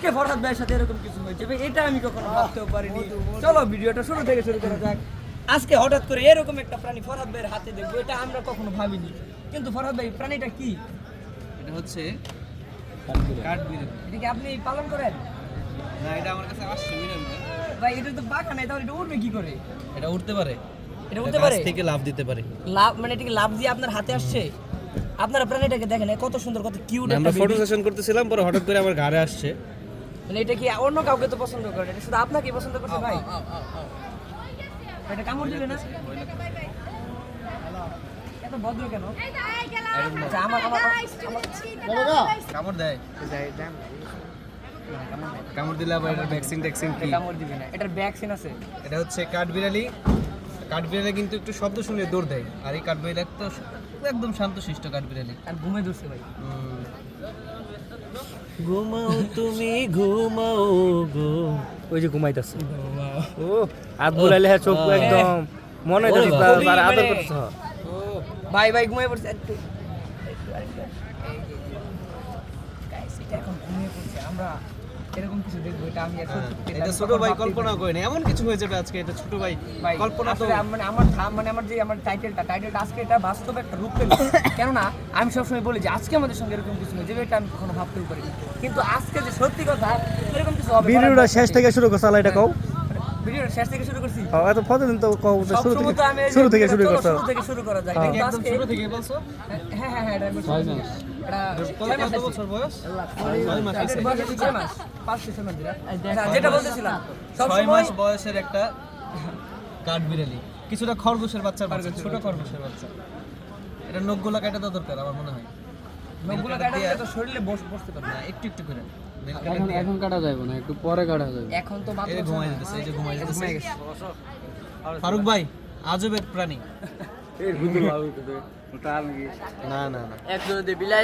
আজকে ফরহাদ ভাইয়ের সাথে এরকম কিছু হয়েছে ভাই এটা আমি কখনো ভাবতেও পারিনি। চলো ভিডিওটা শুরু থেকে শুরু করা যাক। আজকে হঠাৎ করে এরকম একটা প্রাণী ফরহাদ ভাইয়ের হাতে দেখব এটা আমরা কখনো ভাবিনি। কিন্তু ফরহাদ ভাই প্রাণীটা কি? এটা হচ্ছে এটা কি আপনি পালন করেন? না এটা আমার কাছে আসছে ভাই। এটা তো বাঁকা নাই তাহলে এটা উঠবে কি করে? এটা উঠতে পারে। এটা উঠতে পারে? থেকে লাভ দিতে পারে। লাভ মানে এটা কি লাভ দিয়ে আপনার হাতে আসছে? আপনারা প্রাণীটাকে দেখেন এ কত সুন্দর কত কিউট আমরা একটা ফটো সেশন করতেছিলাম পরে হঠাৎ করে আমার ঘাড়ে আসছে। মানে এটা কি অন্য কাউকে তো পছন্দ করে? এটা শুধু আপনাকে পছন্দ করছে ভাই? এটা কামড় দিবে না? এত ভদ্র কেন? আচ্ছা আমার আমার কামড় দেয়। কামড় দিলে আবার এটা ভ্যাকসিন ট্যাক্সিন কি? কামড় দিবে না। এটার ভ্যাকসিন আছে। এটা হচ্ছে কাঠবিড়ালি। কাঠবিড়ালি কিন্তু একটু শব্দ শুনলে দৌড় দেয়। আর এই কাঠবিড়ালি তো একদম শান্তশিষ্ট কাঠবিড়ালি। আর ঘুমে ধরছে ভাই। ঘুমাও তুমি ঘুমাও গো ওই যে ঘুমাইতেছে ও হাত বুলাইলে হ্যাঁ চোখ একদম মনে হইতেছে। তার আদর মানে- করতেছ ভাই ভাই ঘুমাই পড়ছে একটু এখন ঘুমিয়ে পড়ছে আমরা এরকম কিছু দেখব এটা আমি এখন হ্যাঁ, এটা ছোট ভাই কল্পনা করেনি। এমন কিছু হয়ে যাবে আজকে এটা ছোট ভাই ভাই কল্পনা তো মানে আমার ধাম মানে আমার যে আমার টাইটেলটা টাইটেলটা আজকে এটা বাস্তব একটা রূপ পেল। কেননা আমি সবসময় বলি যে আজকে আমাদের সঙ্গে এরকম কিছু হয়েছে এটা আমি কখনো ভাবতেও পারি কিন্তু আজকে যে সত্যি কথা এরকম কিছু হবে ভিডিওটা শেষ থেকে শুরু করছে আলা এটা কও। ভিডিওটা শেষ থেকে শুরু করছি। ও, এত ফটোদিন তো কও শুরু থেকে শুরু থেকে শুরু চলো শুরু থেকে শুরু করা যায়। হ্যাঁ। কিন্তু আজকে ছোট থেকে বলছো? হ্যাঁ হ্যাঁ হ্যাঁ এটা একবার এটা কত বছর বয়স? ছয় মাস যেটা বলতেছিলাম বয়সের একটা কাঠবিড়ালি। কিছুটা খরগোশের বাচ্চার বাচ্চা ছোট খরগোশের বাচ্চা। এটা নখগুলা কাটা দরকার আমার মনে হয়। নখগুলো কাটা তো শরীরে বস বসতে পারবে। না একটু একটু করে। এখন এখন কাটা যাবে না একটু পরে কাটা যাবে এখন তো মাত্র ঘুমাই যেতেছে এই যে ঘুমাই যেতেছে। ফারুক ভাই আজবের প্রাণী। এই গুদুল ভাবে না না না। একজন বিলায়